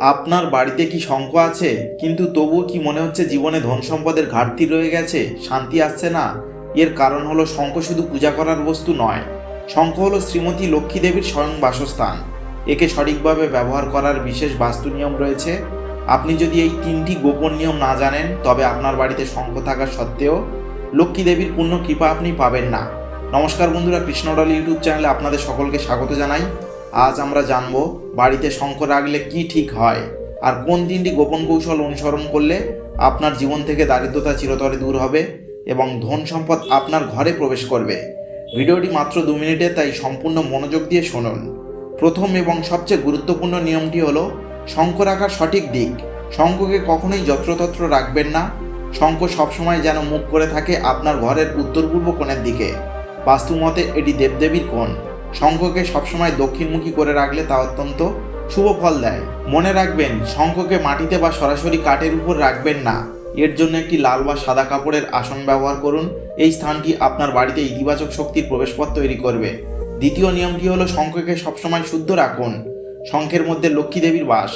আপনার বাড়িতে কি শঙ্খ আছে? কিন্তু তবুও কি মনে হচ্ছে জীবনে ধন সম্পদের ঘাটতি রয়ে গেছে? শান্তি আসছে না। এর কারণ হলো শঙ্খ শুধু পূজা করার বস্তু নয়। শঙ্খ হলো শ্রীমতী লক্ষ্মী দেবীর স্বয়ং বাসস্থান। একে সঠিকভাবে ব্যবহার করার বিশেষ বাস্তু নিয়ম রয়েছে। আপনি যদি এই তিনটি গোপন নিয়ম না জানেন, তবে আপনার বাড়িতে শঙ্খ থাকা সত্ত্বেও লক্ষ্মী দেবীর পূর্ণ কৃপা আপনি পাবেন না। নমস্কার বন্ধুরা, কৃষ্ণডল ইউটিউব চ্যানেলে আপনাদের সকলকে স্বাগত জানাই। আজ আমরা জানব বাড়িতে শঙ্খ রাখলে কি ঠিক হয়, আর কোন তিনটি গোপন কৌশল অনুসরণ করলে আপনার জীবন থেকে দারিদ্রতা চিরতরে দূর হবে এবং ধন সম্পদ আপনার ঘরে প্রবেশ করবে। ভিডিওটি মাত্র দু মিনিটে, তাই সম্পূর্ণ মনোযোগ দিয়ে শুনুন। প্রথম এবং সবচেয়ে গুরুত্বপূর্ণ নিয়মটি হলো, শঙ্খ রাখার সঠিক দিক। শঙ্খকে কখনোই যত্রতত্র রাখবেন না। শঙ্খ সবসময় যেন মুখ করে থাকে আপনার ঘরের উত্তর পূর্ব কোণের দিকে। বাস্তুমতে এটি দেবদেবীর কোণ। শঙ্খকে সবসময় দক্ষিণমুখী করে রাখলে তা অত্যন্ত শুভ ফল দেয়। মনে রাখবেন, শঙ্খকে মাটিতে বা সরাসরি কাঠের উপর রাখবেন না। এর জন্য একটি লাল বা সাদা কাপড়ের আসন ব্যবহার করুন। এই স্থানটি আপনার বাড়িতে ইতিবাচক শক্তির প্রবেশপথ তৈরি করবে। দ্বিতীয় নিয়মটি হলো শঙ্খকে সবসময় শুদ্ধ রাখুন। শঙ্খের মধ্যে লক্ষ্মী দেবীর বাস।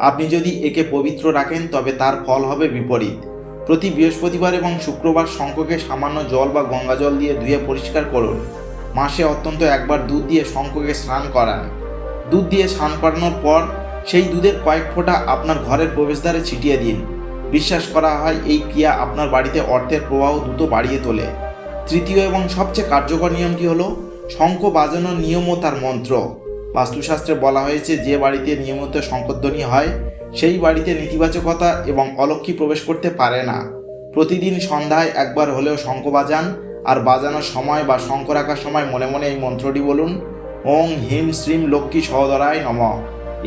আপনি যদি একে পবিত্র রাখেন, তবে তার ফল হবে বিপরীত। প্রতি বৃহস্পতিবার এবং শুক্রবার শঙ্খকে সামান্য জল বা গঙ্গা জল দিয়ে ধুয়ে পরিষ্কার করুন। মাসে অত্যন্ত একবার দুধ দিয়ে শঙ্খকে স্নান করান। দুধ দিয়ে স্নান করানোর পর সেই দুধের কয়েক ফোঁটা আপনার ঘরের প্রবেশদ্বারে ছিটিয়ে দিন। বিশ্বাস করা হয় এই ক্রিয়া আপনার বাড়িতে অর্থের প্রবাহ দ্রুত বাড়িয়ে তোলে। তৃতীয় এবং সবচেয়ে কার্যকর নিয়মটি হলো? শঙ্খ বাজানোর নিয়ম ও তার মন্ত্র। বাস্তুশাস্ত্রে বলা হয়েছে, যে বাড়িতে নিয়মিত শঙ্করধ্বনি হয়, সেই বাড়িতে নেতিবাচকতা এবং অলক্ষী প্রবেশ করতে পারে না। প্রতিদিন সন্ধ্যায় একবার হলেও শঙ্খ বাজান আর বাজানোর সময় বা শঙ্খ রাখার সময় মনে মনে এই মন্ত্রটি বলুন, ওং হিম শ্রীম লক্ষ্মী সহদরায় নম।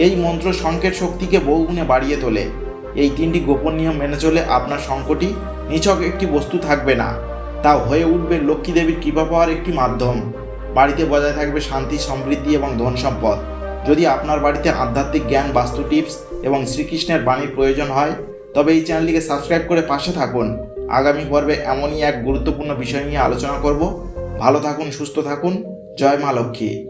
এই মন্ত্র শঙ্কের শক্তিকে বহুগুণে বাড়িয়ে তোলে। এই তিনটি গোপন নিয়ম মেনে চলে আপনার শঙ্কটি নিছক একটি বস্তু থাকবে না। তা হয়ে উঠবে লক্ষ্মী দেবীর কৃপা পাওয়ার একটি মাধ্যম। বাড়িতে বজায় থাকবে শান্তি, সমৃদ্ধি এবং ধন সম্পদ। যদি আপনার বাড়িতে আধ্যাত্মিক জ্ঞান, বাস্তু টিপস এবং শ্রীকৃষ্ণের বাণীর প্রয়োজন হয়, তবে এই চ্যানেলটিকে সাবস্ক্রাইব করে পাশে থাকুন। আগামী পর্বে এমনই এক গুরুত্বপূর্ণ বিষয় নিয়ে আলোচনা করব। ভালো থাকুন, সুস্থ থাকুন। জয় মা লক্ষ্মী।